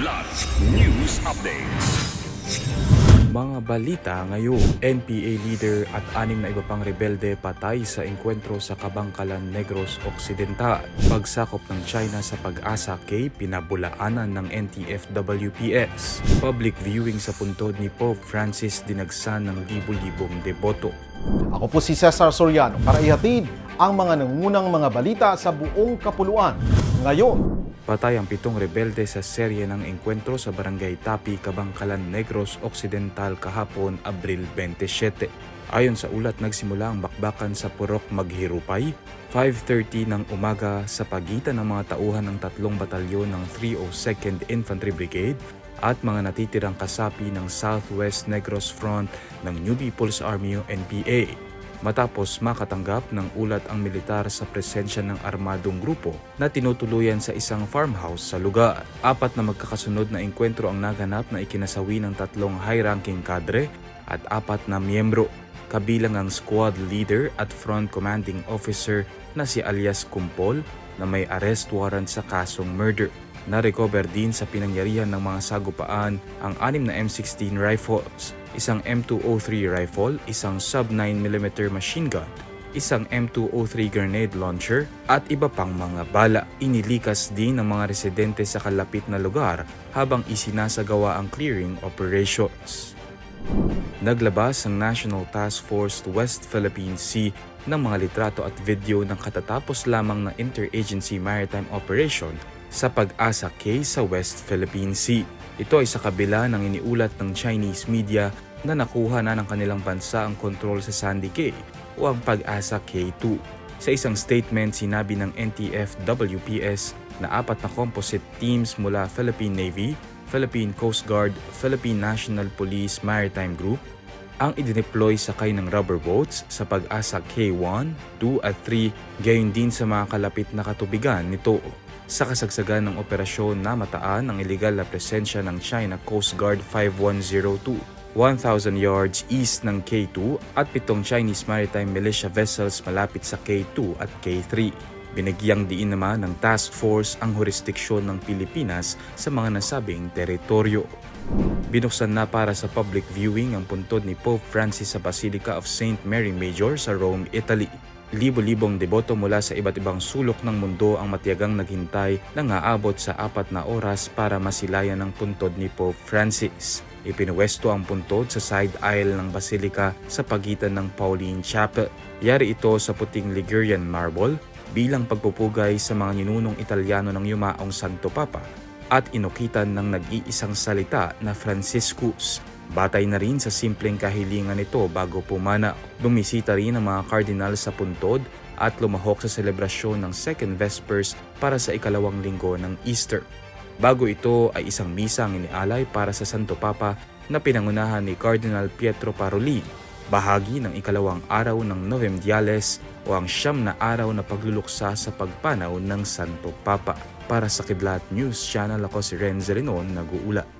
Kidlat News Updates. Mga balita ngayon, NPA leader at anim na iba pang rebelde patay sa engkwentro sa Kabangkalan Negros Occidental. Pagsakop ng China sa pag-asa kay pinabulaanan ng NTF-WPS. Public viewing sa puntod ni Pope Francis dinagsan ng libu-libong deboto. Ako po si Cesar Soriano para ihatid ang mga nangungunang mga balita sa buong kapuluan. Ngayon, Patay ang pitong rebelde sa serye ng engkwentro sa Barangay Tapi, Kabangkalan Negros Occidental kahapon, Abril 27. Ayon sa ulat, nagsimula ang bakbakan sa Purok Maghirupay, 5.30 ng umaga sa pagitan ng mga tauhan ng tatlong batalyon ng 302nd Infantry Brigade at mga natitirang kasapi ng Southwest Negros Front ng New People's Army o NPA matapos makatanggap ng ulat ang militar sa presensya ng armadong grupo na tinutuluyan sa isang farmhouse sa lugar. Apat na magkakasunod na engkwentro ang naganap na ikinasawi ng tatlong high-ranking kadre at apat na miyembro, kabilang ang squad leader at front commanding officer na si alias Kumpol na may arrest warrant sa kasong murder. Na-recover din sa pinangyarihan ng mga sagupaan ang anim na M16 rifles, isang M203 rifle, isang sub-9mm machine gun, isang M203 grenade launcher at iba pang mga bala. Inilikas din ng mga residente sa kalapit na lugar habang isinasagawa ang clearing operations. Naglabas ang National Task Force West Philippine Sea ng mga litrato at video ng katatapos lamang na Interagency Maritime Operation sa pag-asa case sa West Philippine Sea. Ito ay sa kabila ng iniulat ng Chinese media na nakuha na ng kanilang bansa ang kontrol sa Sandy Cay o ang pag-asa K2. Sa isang statement, sinabi ng NTF-WPS na apat na composite teams mula Philippine Navy, Philippine Coast Guard, Philippine National Police Maritime Group ang idineploy sakay ng rubber boats sa pag-asa K1, 2 at 3 gayon din sa mga kalapit na katubigan nito. Sa kasagsagan ng operasyon na mataan ang iligal na presensya ng China Coast Guard 5102, 1,000 yards east ng K2 at pitong Chinese maritime militia vessels malapit sa K2 at K3. Binigyang diin naman ng task force ang jurisdiksyon ng Pilipinas sa mga nasabing teritoryo. Binuksan na para sa public viewing ang puntod ni Pope Francis sa Basilica of St. Mary Major sa Rome, Italy. Libo-libong deboto mula sa iba't ibang sulok ng mundo ang matiyagang naghintay nang aabot sa apat na oras para masilayan ang puntod ni Pope Francis. Ipinuwesto ang puntod sa side aisle ng Basilica sa pagitan ng Pauline Chapel. Yari ito sa puting Ligurian marble bilang pagpupugay sa mga ninunong Italyano ng yumaong Santo Papa at inukitan ng nag-iisang salita na Franciscus. Batay na rin sa simpleng kahilingan nito bago pumana. Bumisita rin ang mga kardinal sa puntod at lumahok sa selebrasyon ng Second Vespers para sa ikalawang linggo ng Easter. Bago ito ay isang misa ang inialay para sa Santo Papa na pinangunahan ni Cardinal Pietro Parolin, bahagi ng ikalawang araw ng Novemdiales o ang siyam na araw na pagluluksa sa pagpanaw ng Santo Papa. Para sa Kidlat News Channel ako si Renzo Renon, nag-uula.